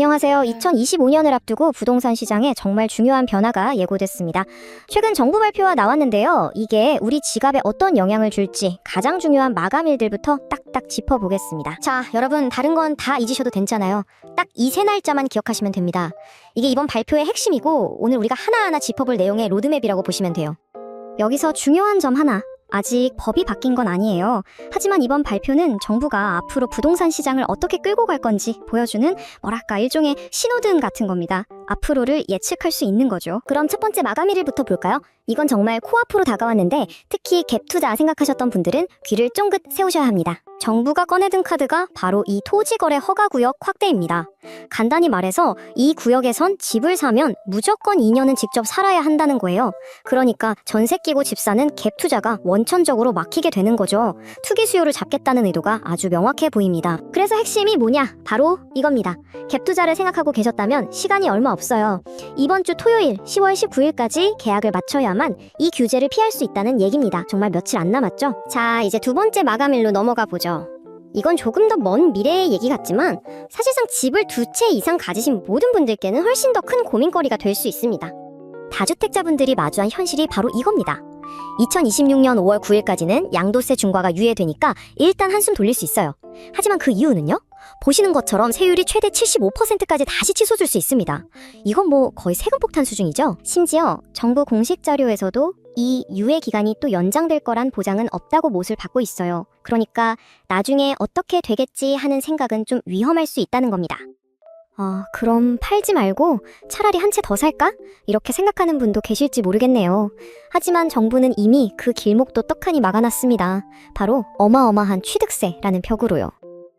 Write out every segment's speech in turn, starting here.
안녕하세요. 2025년을 앞두고 부동산 시장에 정말 중요한 변화가 예고됐습니다. 최근 정부 발표가 나왔는데요. 이게 우리 지갑에 어떤 영향을 줄지 가장 중요한 마감일들부터 딱딱 짚어보겠습니다. 자, 여러분 다른 건 다 잊으셔도 괜찮아요. 딱 이 세 날짜만 기억하시면 됩니다. 이게 이번 발표의 핵심이고 오늘 우리가 하나하나 짚어볼 내용의 로드맵이라고 보시면 돼요. 여기서 중요한 점 하나. 아직 법이 바뀐 건 아니에요. 하지만 이번 발표는 정부가 앞으로 부동산 시장을 어떻게 끌고 갈 건지 보여주는 뭐랄까 일종의 신호등 같은 겁니다. 앞으로를 예측할 수 있는 거죠. 그럼 첫 번째 마감일부터 볼까요? 이건 정말 코앞으로 다가왔는데 특히 갭 투자 생각하셨던 분들은 귀를 쫑긋 세우셔야 합니다. 정부가 꺼내든 카드가 바로 이 토지거래 허가구역 확대입니다. 간단히 말해서 이 구역에선 집을 사면 무조건 2년은 직접 살아야 한다는 거예요. 그러니까 전세 끼고 집 사는 갭 투자가 원천적으로 막히게 되는 거죠. 투기 수요를 잡겠다는 의도가 아주 명확해 보입니다. 그래서 핵심이 뭐냐? 바로 이겁니다. 갭 투자를 생각하고 계셨다면 시간이 얼마 없어요. 이번 주 토요일 10월 19일까지 계약을 마쳐야만 이 규제를 피할 수 있다는 얘기입니다. 정말 며칠 안 남았죠? 자, 이제 두 번째 마감일로 넘어가 보죠. 이건 조금 더 먼 미래의 얘기 같지만 사실상 집을 두 채 이상 가지신 모든 분들께는 훨씬 더 큰 고민거리가 될 수 있습니다. 다주택자분들이 마주한 현실이 바로 이겁니다. 2026년 5월 9일까지는 양도세 중과가 유예되니까 일단 한숨 돌릴 수 있어요. 하지만 그 이유는요? 보시는 것처럼 세율이 최대 75%까지 다시 치솟을 수 있습니다. 이건 뭐 거의 세금 폭탄 수준이죠? 심지어 정부 공식 자료에서도 이 유예 기간이 또 연장될 거란 보장은 없다고 못을 받고 있어요. 그러니까 나중에 어떻게 되겠지 하는 생각은 좀 위험할 수 있다는 겁니다. 아, 그럼 팔지 말고 차라리 한 채 더 살까? 이렇게 생각하는 분도 계실지 모르겠네요. 하지만 정부는 이미 그 길목도 떡하니 막아놨습니다. 바로 어마어마한 취득세라는 벽으로요.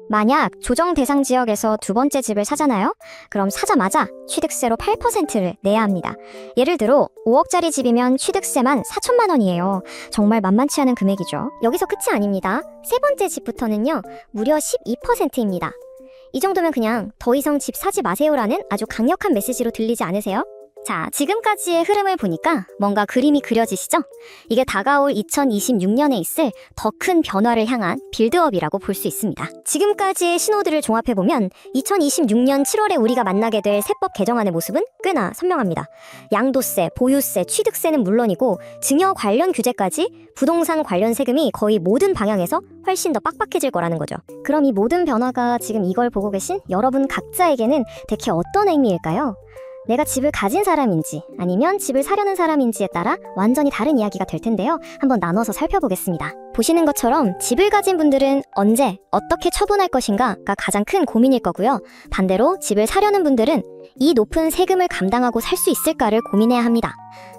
만약 조정 대상 지역에서 두 번째 집을 사잖아요? 그럼 사자마자 취득세로 8%를 내야 합니다. 예를 들어 5억짜리 집이면 취득세만 4천만 원이에요. 정말 만만치 않은 금액이죠. 여기서 끝이 아닙니다. 세 번째 집부터는요, 무려 12%입니다. 이 정도면 그냥 더 이상 집 사지 마세요라는 아주 강력한 메시지로 들리지 않으세요? 자, 지금까지의 흐름을 보니까 뭔가 그림이 그려지시죠? 이게 다가올 2026년에 있을 더 큰 변화를 향한 빌드업이라고 볼 수 있습니다. 지금까지의 신호들을 종합해보면 2026년 7월에 우리가 만나게 될 세법 개정안의 모습은 꽤나 선명합니다. 양도세, 보유세, 취득세는 물론이고 증여 관련 규제까지 부동산 관련 세금이 거의 모든 방향에서 훨씬 더 빡빡해질 거라는 거죠. 그럼 이 모든 변화가 지금 이걸 보고 계신 여러분 각자에게는 대체 어떤 의미일까요? 내가 집을 가진 사람인지 아니면 집을 사려는 사람인지에 따라 완전히 다른 이야기가 될 텐데요. 한번 나눠서 살펴보겠습니다. 보시는 것처럼 집을 가진 분들은 언제 어떻게 처분할 것인가가 가장 큰 고민일 거고요. 반대로 집을 사려는 분들은 이 높은 세금을 감당하고 살 수 있을까를 고민해야 합니다.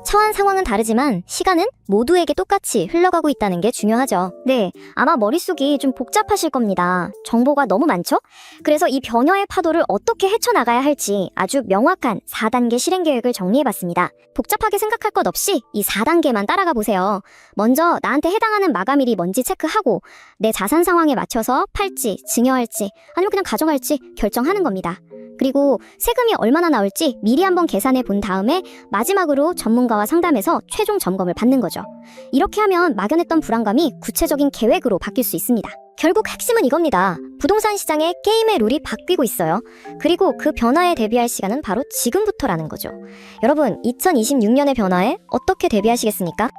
처한 상황은 다르지만 시간은 모두에게 똑같이 흘러가고 있다는 게 중요하죠. 네, 아마 머릿속이 좀 복잡하실 겁니다. 정보가 너무 많죠? 그래서 이 변화의 파도를 어떻게 헤쳐나가야 할지 아주 명확한 4단계 실행 계획을 정리해봤습니다. 복잡하게 생각할 것 없이 이 4단계만 따라가 보세요. 먼저 나한테 해당하는 마감일이 뭔지 체크하고 내 자산 상황에 맞춰서 팔지, 증여할지, 아니면 그냥 가져갈지 결정하는 겁니다. 그리고 세금이 얼마나 나올지 미리 한번 계산해 본 다음에 마지막으로 전문가와 상담해서 최종 점검을 받는 거죠. 이렇게 하면 막연했던 불안감이 구체적인 계획으로 바뀔 수 있습니다. 결국 핵심은 이겁니다. 부동산 시장에 게임의 룰이 바뀌고 있어요. 그리고 그 변화에 대비할 시간은 바로 지금부터라는 거죠. 여러분, 2026년의 변화에 어떻게 대비하시겠습니까?